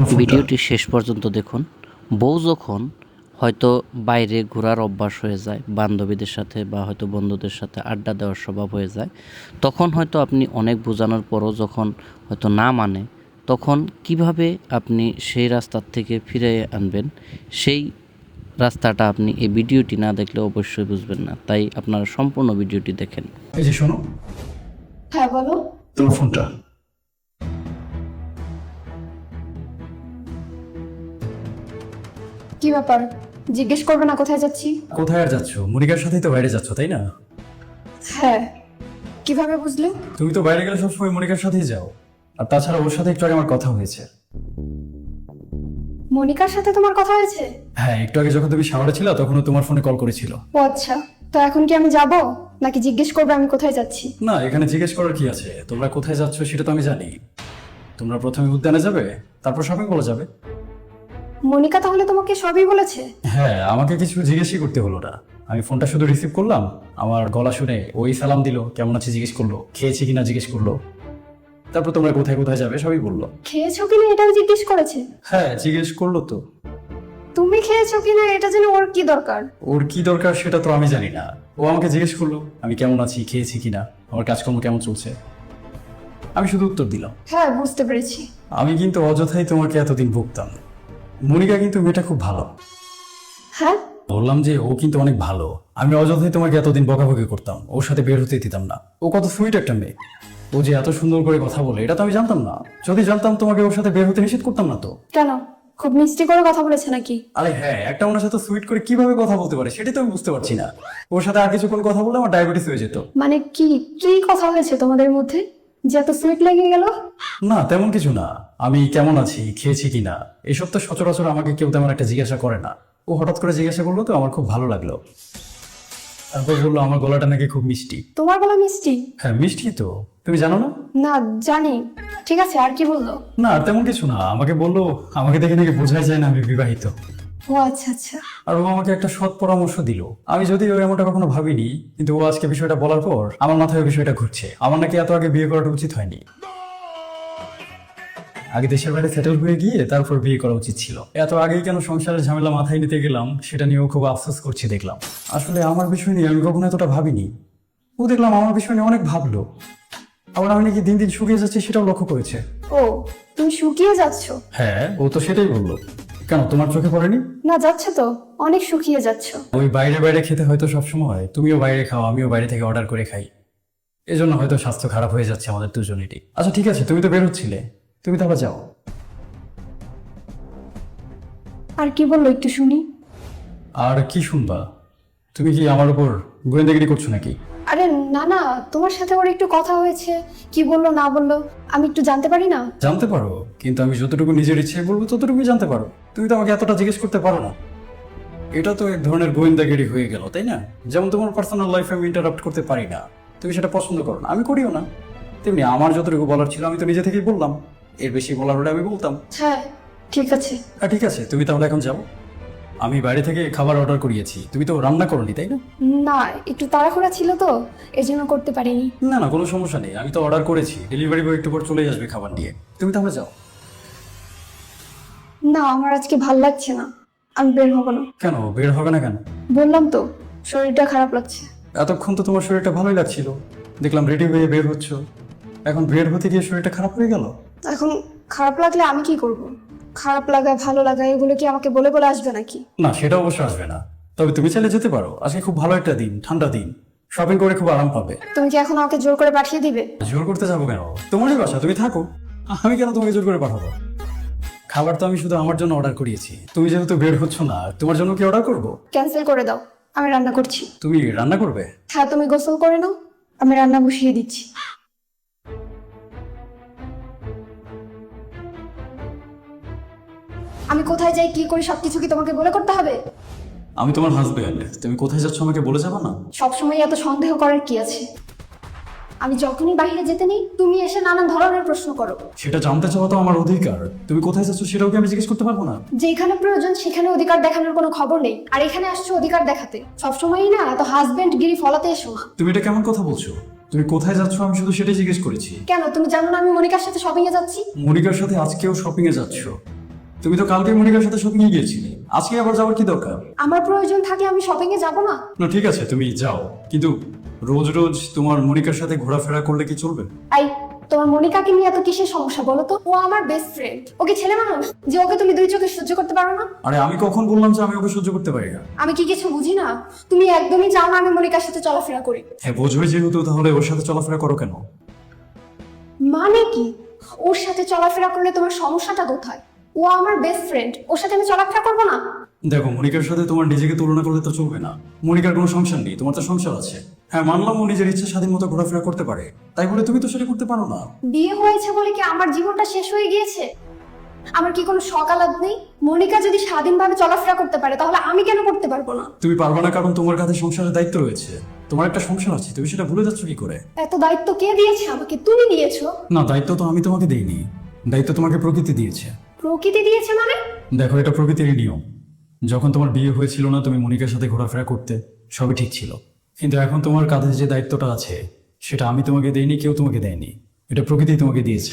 ভিডিওটি শেষ পর্যন্ত দেখুন। বউ যখন হয়তো বাইরে ঘোরার অভ্যাস হয়ে যায় বান্ধবীদের সাথে বা হয়তো বন্ধুদের সাথে আড্ডা দেওয়ার স্বভাব হয়ে যায় তখন হয়তো আপনি অনেক বোঝানোর পরও যখন হয়তো না মানে তখন কীভাবে আপনি সেই রাস্তার থেকে ফিরে আনবেন? সেই রাস্তাটা আপনি এই ভিডিওটি না দেখলে অবশ্যই বুঝবেন না। তাই আপনারা সম্পূর্ণ ভিডিওটি দেখেন। এই যে শোনো। হ্যাঁ বলো। তোমার ফোনটা। কি ব্যাপার? জিজ্ঞেস করবে না কোথায় যাচ্ছি? কোথায় আর যাচ্ছ? মনিকার সাথেই তো বাইরে যাচ্ছ তাই না? হ্যাঁ। কীভাবে বুঝলে? তুমি তো বাইরে গেলে সবসময় মনিকার সাথেই যাও। আর তাছাড়া ওর সাথে একটু আগে আমার কথা হয়েছে। মনিকার সাথে তোমার কথা হয়েছে? হ্যাঁ একটু আগে যখন তুমি শাওয়ারে ছিল তখনও তোমার ফোনে কল করেছিল। ও আচ্ছা। তো এখন কি আমি যাব? নাকি জিজ্ঞেস করবে আমি কোথায় যাচ্ছি? না এখানে জিজ্ঞেস করার কি আছে? তোমরা কোথায় যাচ্ছ সেটা তো আমি জানি। তোমরা প্রথমে উদ্যানে যাবে তারপর শপিং মলে যাবে। মনিকা তাহলে তোমাকে সবই বলেছে? হ্যাঁ আমাকে কিছু জিজ্ঞেসই করতে হলো না। আমি ফোনটা শুধু রিসিভ করলাম আমার গলা শুনে ওই সালাম দিল কেমন আছে জিজ্ঞেস করল খেয়েছি কিনা জিজ্ঞেস করল। তারপর তোমরা কোথায় কোথায় যাবে সবই বলল। খেয়েছো কিনা এটাও জিজ্ঞেস করেছে? হ্যাঁ জিজ্ঞেস করল তো। তুমি খেয়েছো কিনা এটা জেনে ওর কি দরকার? ওর কি দরকার সেটা তো আমি জানি না। ও আমাকে জিজ্ঞেস করল আমি কেমন আছি খেয়েছি কিনা আমার কাজকর্ম কেমন চলছে? আমি শুধু উত্তর দিলাম। হ্যাঁ বুঝতে পেরেছি। আমি কিন্তু অযথাই তোমাকে এতদিন ভুগতাম। মনিকা কিন্তু মেয়েটা খুব ভালো। হ্যাঁ? বললাম যে ও কিন্তু অনেক ভালো। আমি অযথাই তোমাকে এতদিন বকাবকি করতাম। ওর সাথে বের হতে দিতাম না। ও কত সুইট একটা মেয়ে। ও যে এত সুন্দর করে কথা বলে এটা তো আমি জানতাম না। যদি জানতাম তোমাকে ওর সাথে বের হতে নিষেধ করতাম না তো? কেন? খুব মিষ্টি করে কথা বলেছে নাকি? আরে হ্যাঁ একটা ওনার সাথে সুইট করে কীভাবে কথা বলতে পারে সেটাই তো আমি বুঝতে পারছি না। ওর সাথে আর কিছুক্ষণ কথা বললে আমার ডায়াবেটিস হয়ে যেত। মানে কি কি কথা হয়েছে তোমাদের মধ্যে? যে এত সুইট লেগে গেল? না তেমন কিছু না। আমি কেমন আছি খেয়েছি কিনা এসব তো সচরাচর আমাকে কেউ তেমন একটা জিজ্ঞাসা করে না। ও হঠাৎ করে জিজ্ঞাসা করল তো আমার খুব ভালো লাগল। তারপর বলল আমার গলাটা নাকি খুব মিষ্টি। তোমার গলা মিষ্টি? হ্যাঁ মিষ্টি তো। তুমি জানো না? না জানি। ঠিক আছে আর কি বলল? না তেমন কিছু না। আমাকে বলল আমাকে দেখে নাকি বোঝাই যায় না আমি বিবাহিত। ও আচ্ছা আচ্ছা। আর ও আমাকে একটা সৎ পরামর্শ দিল। আমি যদি ও এমনটা কখনো ভাবিনি কিন্তু ও আজকে বিষয়টা বলার পর আমার মাথায় বিষয়টা ঘুরছে। আমার নাকি এত আগে বিয়ে করাটা উচিত হয়নি। আগে দেশের বাইরে সেটেল হয়ে গিয়ে তারপর বিয়ে করা উচিত ছিল। এত আগেই কেন সংসারের ঝামেলা মাথায় নিতে গেলাম সেটা নিয়েও খুব আফসোস করছি দেখলাম। আসলে আমার বিষয় নিয়ে আমি কখনো এতটা ভাবিনি। ও দেখলাম আমার বিষয় নিয়ে অনেক ভাবলো। আবার আমি নাকি দিন দিন শুকিয়ে যাচ্ছি সেটাও লক্ষ্য করেছে। ও তুমি শুকিয়ে যাচ্ছ? হ্যাঁ ও তো সেটাই বলল। কেন তোমার চোখে পড়েনি? না যাচ্ছে তো। অনেক শুকিয়ে যাচ্ছ। ওই বাইরে বাইরে খেতে হয়তো সবসময়। তুমিও বাইরে খাও আমিও বাইরে থেকে অর্ডার করে খাই। এজন্য হয়তো স্বাস্থ্য খারাপ হয়ে যাচ্ছে আমাদের দুজনেরই। আচ্ছা ঠিক আছে তুমি তো বের হচ্ছিলে। তুমি আবার যাও। আর কি বলল একটু শুনি? আর কি শুনবা? তুমি কি আমার উপর গোয়েন্দাগিরি করছ নাকি? আরে না না তোমার সাথে ওর একটু কথা হয়েছে। কি বলল না বলল আমি একটু জানতে পারি না? জানতে পারো কিন্তু আমি যতটুকু নিজের ইচ্ছে বলব ততটুকুই জানতে পারো। তুমি তো আমাকে এতটা জিজ্ঞেস করতে পারো না। এটা তো এক ধরনের গোয়েন্দাগিরি হয়ে গেল তাই না? যেমন তোমার পার্সোনাল লাইফে আমি ইন্টারাপ্ট করতে পারি না। তুমি সেটা পছন্দ করো না আমি করিও না। তেমনি আমার যতটুকু বলার ছিল আমি তো নিজে থেকেই বললাম। এর বেশি বলার হলে আমি বলতাম। হ্যাঁ ঠিক আছে। হ্যাঁ ঠিক আছে তুমি তাহলে এখন যাও। আমি বাইরে থেকে খাবার অর্ডার করিয়েছি। তুমি তো রান্না করনি তাই না? না একটু তাড়াহুড়া ছিল তো এই জন্য করতে পারিনি। না না কোনো সমস্যা নেই। আমি তো অর্ডার করেছি। ডেলিভারি বয় একটু পর চলে আসবে খাবার নিয়ে। তুমি তাহলে যাও। না আমার আজকে ভালো লাগছে না। আমি বের হব না। কেন? বের হবে না কেন? বললাম তো শরীরটা খারাপ লাগছে। এতক্ষণ তো তোমার শরীরটা ভালোই লাগছিল। দেখলাম রেডি হয়ে বের হচ্ছ। এখন বের হতে গিয়ে শরীরটা খারাপ হয়ে গেল? এখন খারাপ লাগলে আমি কি করব? খারাপ লাগা ভালো লাগা এগুলো কি আমাকে বলে বলে আসবে নাকি? না সেটা অবশ্য আসবে না। তবে তুমি চাইলে যেতে পারো। আজকে খুব ভালো একটা দিন ঠান্ডা দিন। শপিং করে খুব আরাম পাবে। তুমি কি এখন আমাকে জোর করে পাঠিয়ে দিবে? জোর করতে যাব কেন? তোমারই বাসা তুমি থাকো। আমি কেন তোমাকে জোর করে পাঠাবো? খাবার তো আমি শুধু আমার জন্য অর্ডার করিয়েছি। তুমি যেহেতু বের হচ্ছ না তোমার জন্য কি অর্ডার করব? ক্যান্সেল করে দাও। আমি রান্না করছি। তুমি রান্না করবে? হ্যাঁ তুমি গোসল করে নাও। আমি রান্না বসিয়ে দিচ্ছি। আমি কোথায় যাই কি করি সবকিছু কি তোমাকে বলে করতে হবে? আমি তোমার হাজবেন্ড তুমি কোথায় যাচ্ছ আমাকে বলে যাবা না? সবসময় এত সন্দেহ করার কি আছে? আমি যখনই বাইরে যেতে নেই তুমি এসে নানান ধরনের প্রশ্ন করো। সেটা জানতে চাওয়া তো আমার অধিকার। তুমি কোথায় যাচ্ছ সেটাও কি আমি জিজ্ঞেস করতে পারব না? যেখানে প্রয়োজন সেখানে অধিকার দেখানোর কোনো খবর নেই। আর এখানে আসছো অধিকার দেখাতে। সবসময়ই না এত হাজবেন্ড গিরি ফলাতে এসো। না তুমি এটা কেমন কথা বলছো? তুমি কোথায় যাচ্ছ আমি শুধু সেটাই জিজ্ঞেস করেছি। কেন? তুমি জানো না আমি মনিকার সাথে শপিং এ যাচ্ছি? মনিকার সাথে আজকেও শপিং এ যাচ্ছ। তুমি তো কালকে মনিকার সাথে শপিং এ গিয়েছিলে। আজকে আবার যাওয়ার কি দরকার? আমার প্রয়োজন থাকে আমি শপিং এ যাব না। না ঠিক আছে তুমি যাও। কিন্তু রোজ রোজ তোমার মনিকার সাথে ঘোরাফেরা করলে কি চলবে? আই তোমার মনিকাকে নিয়ে এত কিসের সমস্যা বলো তো? ও আমার বেস্ট ফ্রেন্ড ওকে ছেলে মানুষ যে ওকে তুমি দুই চোখে সহ্য করতে পারো না? আরে আমি কখন বললাম যে আমি ওকে সহ্য করতে পারি না? আমি কি কিছু বুঝি না? তুমি একদমই চাও না আমি মনিকার সাথে চলাফেরা করি। হ্যাঁ বোঝোই যেহেতু তাহলে ওর সাথে চলাফেরা করো কেন? মানে কি? ওর সাথে চলাফেরা করলে তোমার সমস্যাটা কোথায়? ও আমার বেস্ট ফ্রেন্ড ওর সাথে আমি চলাফেরা করব না? দেখো মনিকার সাথে তোমার নিজেকে তুলনা করলে তো চলবে না। মনিকার কোনো সংসার নেই তোমার তো সংসার আছে। হ্যাঁ মানলাম ও নিজের ইচ্ছা স্বাধীন মতো ঘোরাফেরা করতে পারে। তাই বলে তুমি তো সেটা করতে পারো না। বিয়ে হয়েছে বলে কি আমার জীবনটা শেষ হয়ে গিয়েছে? আমার কি কোনো সকালাত নেই? মনিকা যদি স্বাধীনভাবে চলাফেরা করতে পারে তাহলে আমি কেন করতে পারব না? তুমি পারবে না কারণ তোমার কাছে সংসারের দায়িত্ব রয়েছে। তোমার একটা সংসার আছে তুমি সেটা ভুলে যাচ্ছ কি করে? এত দায়িত্ব কে দিয়েছে আমাকে? তুমি দিয়েছ না দায়িত্ব তো আমি তোমাকে দেইনি। দায়িত্ব তোমাকে প্রকৃতি দিয়েছে। প্রকৃতি দিয়েছে মানে? দেখো, এটা প্রকৃতির নিয়ম। যখন তোমার বিয়ে হয়েছিল না, তুমি মনিকার সাথে ঘোরাফেরা করতে, সবই ঠিক ছিল। কিন্তু এখন তোমার কাঁধে যে দায়িত্বটা আছে, সেটা আমি তোমাকে দেইনি, কেউ তোমাকে দেয়নি। এটা প্রকৃতি তোমাকে দিয়েছে।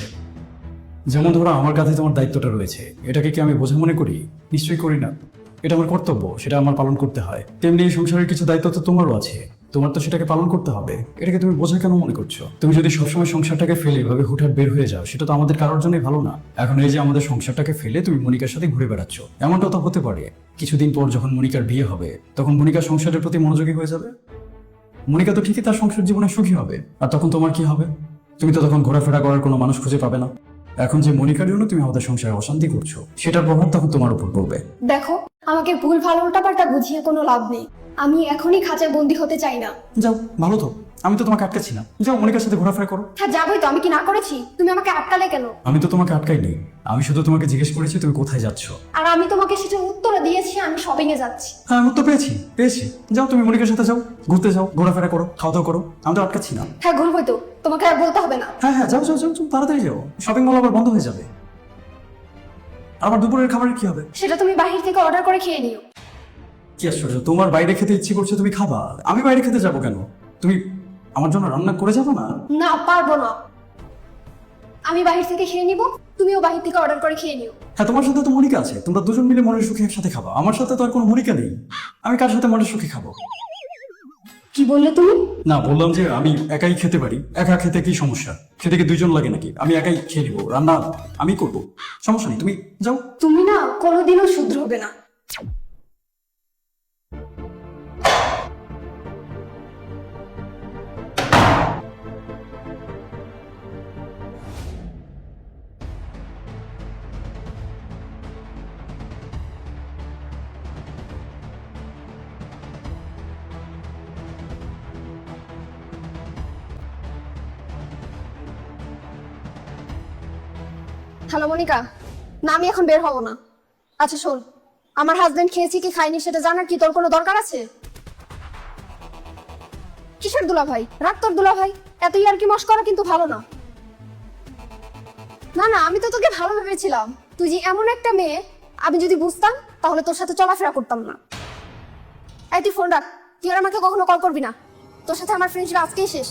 যেমন ধরো, আমার কাছে তোমার দায়িত্বটা রয়েছে। এটাকে কি আমি বোঝা মনে করি? নিশ্চয়ই করি না। এটা আমার কর্তব্য, সেটা আমার পালন করতে হয়। তেমনি এই সংসারের কিছু দায়িত্ব তো তোমারও আছে। তোমার তো সেটাকে পালন করতে হবে। এটাকে তুমি বোঝা কেন মনে করছ? তুমি যদি সবসময় সংসারটাকে ফেলে এভাবে হুটহাট বের হয়ে যাও, সেটা তো আমাদের কারোর জন্যই ভালো না। এখন এই যে আমাদের সংসারটাকে ফেলে তুমি মনিকার সাথে ঘুরে বেড়াচ্ছ এমনটা তো হতে পারে। কিছুদিন পর যখন মনিকার বিয়ে হবে, তখন মনিকার সংসারের প্রতি মনোযোগী হয়ে যাবে? মনিকা তো ঠিকই তার সংসার জীবনে সুখী হবে। আর তখন তোমার কি হবে? তুমি তো তখন ঘোরাফেরা করার কোনো মানুষ খুঁজে পাবে না। এখন যে মনিকার জন্য তুমি আমাদের সংসারে অশান্তি করছ, সেটার প্রভাব তখন তোমার উপর পড়বে। দেখো, আমাকে ভুল ভালো উল্টাপাল্টা বুঝিয়ে কোনো লাভ নেই। আমি এখনই খাঁচায় বন্দি হতে চাই না। যাও ভালো তো। আমি তো তোমাকে আটকাচ্ছি না। যাও মনিকার সাথে ঘোরাফেরা করো। হ্যাঁ যাবোই তো আমি কি না করেছি? তুমি আমাকে আটকালে কেন? আমি তো তোমাকে আটকাই নেই। আমি শুধু তোমাকে জিজ্ঞেস করেছি তুমি কোথায় যাচ্ছ? আর আমি তোমাকে সেটা উত্তর দিয়েছি আমি শপিং এ যাচ্ছি। হ্যাঁ আমি তো পেয়েছি পেয়েছি। যাও তুমি মনিকার সাথে যাও ঘুরতে যাও ঘোরাফেরা করো খাওয়া দাওয়া করো। আমি তো আটকাচ্ছি না। হ্যাঁ ঘুরবোই তো তোমাকে আর বলতে হবে না। হ্যাঁ হ্যাঁ যাও যাও যাও তাড়াতাড়ি যাও। শপিং মল আবার বন্ধ হয়ে যাবে। আবার দুপুরের খাবারের কি হবে? সেটা তুমি বাহির থেকে অর্ডার করে খেয়ে নিও। কি আশ্চর্য তোমার বাইরে খেতে ইচ্ছে করছে তুমি খাবা। আমি বাইরে খেতে যাব কেন? তুমি আমার জন্য রান্না করে যাব না? না পারব না। আমি বাহির থেকে খেয়ে নিব তুমিও বাহির থেকে অর্ডার করে খেয়ে নিও। হ্যাঁ তোমার সাথে তো মনিকা আছে। তোমরা দুজন মিলে মনের সুখে একসাথে খাবা। আমার সাথে তো আর কোনো মনিকা নেই। আমি কার সাথে মনের সুখে খাব? কি বললে তুমি? না বললাম যে আমি একাই খেতে পারি। একা খেতে কি সমস্যা? খেতে কি দুইজন লাগে নাকি? আমি একাই খেয়ে নিবো। রান্না আমি করব। সমস্যা নেই তুমি যাও। তুমি না কোনোদিনও শুদ্ধ হবে না। হ্যালো মনিকা, না, আমি এখন বের হব না। আচ্ছা শোন, আমার হাজবেন্ড খেয়েছি কি খাইনি সেটা জানার কি তোর কোনো দরকার আছে? কিসের দুলা ভাই রাগ তোর দুলা ভাই এত ইয়ার কি মশ করা কিন্তু ভালো না। না না, আমি তো তোকে ভালো ভেবেছিলাম। তুই যে এমন একটা মেয়ে, আমি যদি বুঝতাম, তাহলে তোর সাথে চলাফেরা করতাম না। এই, তুই ফোন রাখ। তুই আর আমাকে কখনো কল করবি না। তোর সাথে আমার ফ্রেন্ডশিপ আজকেই শেষ।